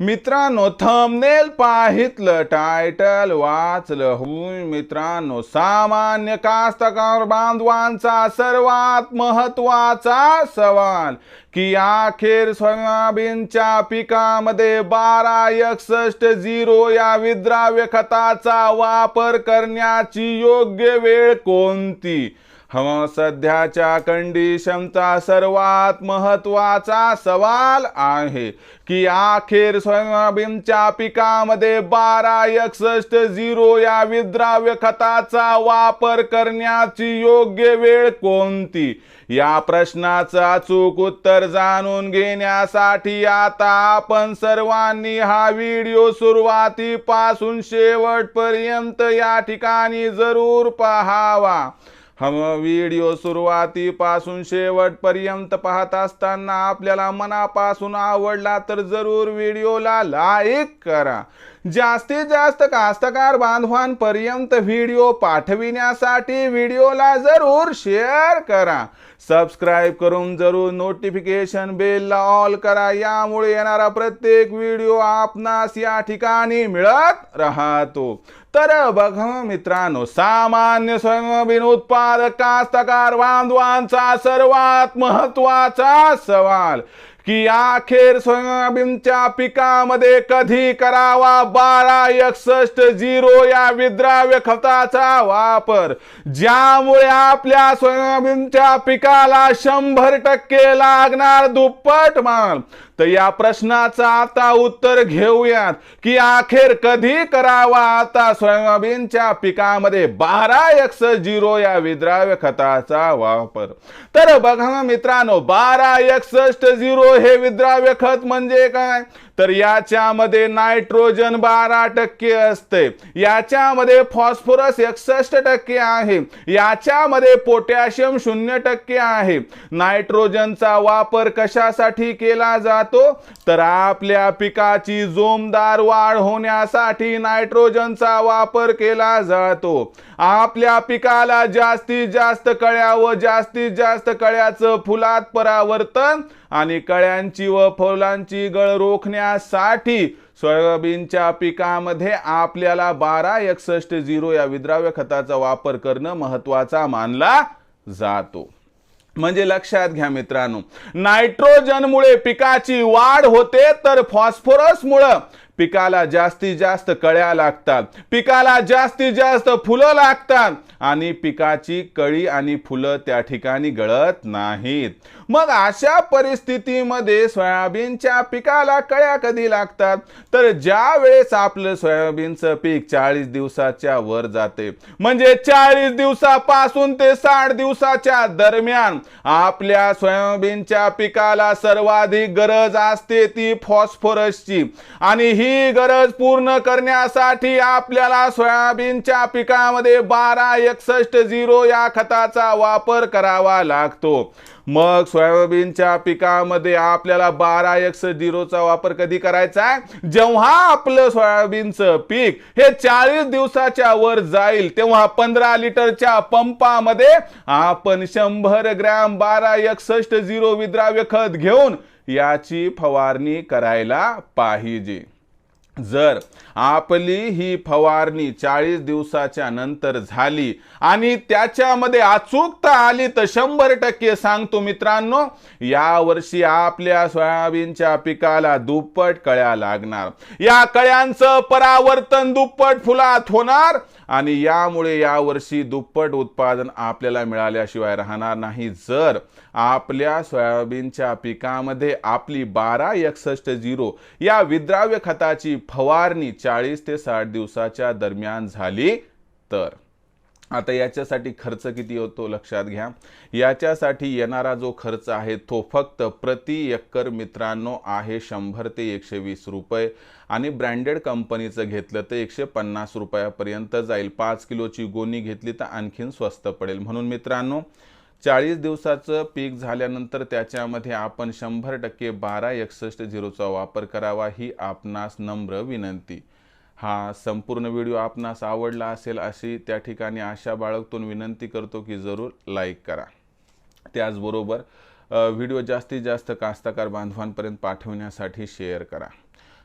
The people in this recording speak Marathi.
मित्रांनो थंबनेल पाहितलं टायटल वाचलं. होऊन मित्रांनो सामान्य कास्तकार बांधवांचा सर्वात महत्त्वाचा सवाल की अखेर सोयाबीनच्या पिकामध्ये बारा एकसष्ट झिरो या विद्राव्य खताचा वापर करण्याची योग्य वेळ कोणती? हवा सध्याच्या कंडिशनचा सर्वात महत्त्वाचा सवाल आहे की अखेर सोयाबीनच्या पिकामध्ये बारा एकसष्ट झिरो या विद्राव्य खताचा वापर करण्याची योग्य वेळ कोणती? या प्रश्नाचं अचूक उत्तर जाणून घेण्यासाठी आता आपण सर्वांनी हा व्हिडिओ सुरुवातीपासून शेवटपर्यंत या ठिकाणी जरूर पहावा. हम व्हिडिओ सुरुवातीपासून शेवटपर्यंत पाहत असताना आपल्याला मनापासून आवडला तर जरूर व्हिडिओला लाईक करा. जास्तीत जास्त कास्तकार बांधवांपर्यंत व्हिडिओ पाठविण्यासाठी व्हिडिओला जरूर शेअर करा. सबस्क्राईब करून जरूर नोटिफिकेशन बेलला ऑल करा. यामुळे येणारा प्रत्येक व्हिडिओ आपणास या ठिकाणी मिळत राहतो. तर बघा मित्रांनो सामान्य सोयाबीन उत्पादक कास्तकार बांधवांचा सर्वात महत्त्वाचा सवाल की अखेर सोयाबीनच्या पिकामध्ये कधी करावा बारा एकसष्ट झिरो या विद्राव्य खताचा वापर ज्यामुळे आपल्या सोयाबीनच्या पिकाला शंभर टक्के लागणार दुप्पट माल. तर या प्रश्नाचं आता उत्तर घेऊयात. की अखेर कधी करावा आता सोयाबीनच्या पिकामध्ये बारा एक्स झिरो या विद्राव्य खताचा वापर? तर बघा मित्रांनो बारा एकसष्ट झिरो हे विद्राव्य खत म्हणजे काय? तर याच्यामध्ये नायट्रोजन बारा टक्के असते. याच्यामध्ये फॉस्फरस एकसष्ट टक्के आहे. याच्यामध्ये पोटॅशियम शून्य टक्के आहे. नायट्रोजनचा वापर कशासाठी केला जातो? तर आपल्या पिकाची जोमदार वाढ होण्यासाठी नायट्रोजनचा वापर केला जातो. आपल्या पिकाला जास्तीत जास्त कळ्या व जास्तीत जास्त कळ्याचं फुलात परावर्तन आणि कळ्यांची व फुलांची गळ रोखण्या करण्यासाठी सोयाबीनच्या पिकामध्ये आपल्याला बारा एकसष्ट झिरो या विद्राव्य खताचा वापर करणं महत्त्वाचा मानला जातो. म्हणजे लक्षात घ्या मित्रांनो नायट्रोजनमुळे पिकाची वाढ होते तर फॉस्फरसमुळं पिकाला जास्तीत जास्त कळ्या लागतात. पिकाला जास्तीत जास्त फुलं लागतात. आणि पिकाची कळी आणि फुलं त्या ठिकाणी गळत नाहीत. मग अशा परिस्थितीमध्ये सोयाबीनच्या पिकाला कळ्या कधी लागतात? तर ज्या वेळेस आपलं सोयाबीनचं पीक चाळीस दिवसाच्या वर जाते म्हणजे चाळीस दिवसापासून ते साठ दिवसाच्या दरम्यान आपल्या सोयाबीनच्या पिकाला सर्वाधिक गरज असते ती फॉस्फरसची. आणि ही गरज पूर्ण करण्यासाठी आपल्याला सोयाबीनच्या पिकामध्ये बारा एकसष्ट झिरो या खताचा वापर करावा लागतो. मग सोयाबीनच्या पिकामध्ये आपल्याला बारा एकसष्ट झिरोचा वापर कधी करायचा आहे? जेव्हा आपलं सोयाबीनचं पीक हे चाळीस दिवसाच्या वर जाईल तेव्हा पंधरा लिटरच्या पंपामध्ये आपण शंभर ग्रॅम बारा एकसष्ट झिरो विद्राव्य खत घेऊन याची फवारणी करायला पाहिजे. जर आपली ही फवारणी चाळीस दिवसाच्या नंतर झाली आणि त्याच्यामध्ये अचूकता आली तर शंभर टक्के सांगतो मित्रांनो या वर्षी आपल्या सोयाबीनच्या पिकाला दुप्पट कळ्या लागणार. या कळ्यांचं परावर्तन दुप्पट फुलात होणार आणि यामुळे यावर्षी दुप्पट उत्पादन आपल्याला मिळाल्याशिवाय राहणार नाही. जर आपल्या सोयाबीनच्या पिकामध्ये आपली बारा एकसष्ट झिरो या विद्राव्य खताची फवारणी चाळीस ते साठ दिवसाच्या दरम्यान झाली तर? आता याच्यासाठी खर्च किती होतो लक्षात घ्या. याच्यासाठी येणारा जो खर्च आहे तो फक्त प्रति एकर मित्रांनो आहे शंभर ते एकशे वीस रुपये. आणि ब्रँडेड कंपनीचं घेतलं तर एकशे पन्नास रुपयापर्यंत जाईल. पाच किलोची गोणी घेतली तर आणखीन स्वस्त पडेल. म्हणून मित्रांनो चाळीस दिवसाचं पीक झाल्यानंतर त्याच्यामध्ये आपण शंभर टक्के बारा एकसष्ट झिरोचा वापर करावा ही आपणास नम्र विनंती. हा संपूर्ण व्हिडिओ आपणास आवडला असेल अशी त्या ठिकाणी आशा बाळगतून विनंती करतो की जरूर लाईक करा. त्याचबरोबर व्हिडिओ जास्तीत जास्त कास्तकार बांधवांपर्यंत पाठवण्यासाठी शेअर करा.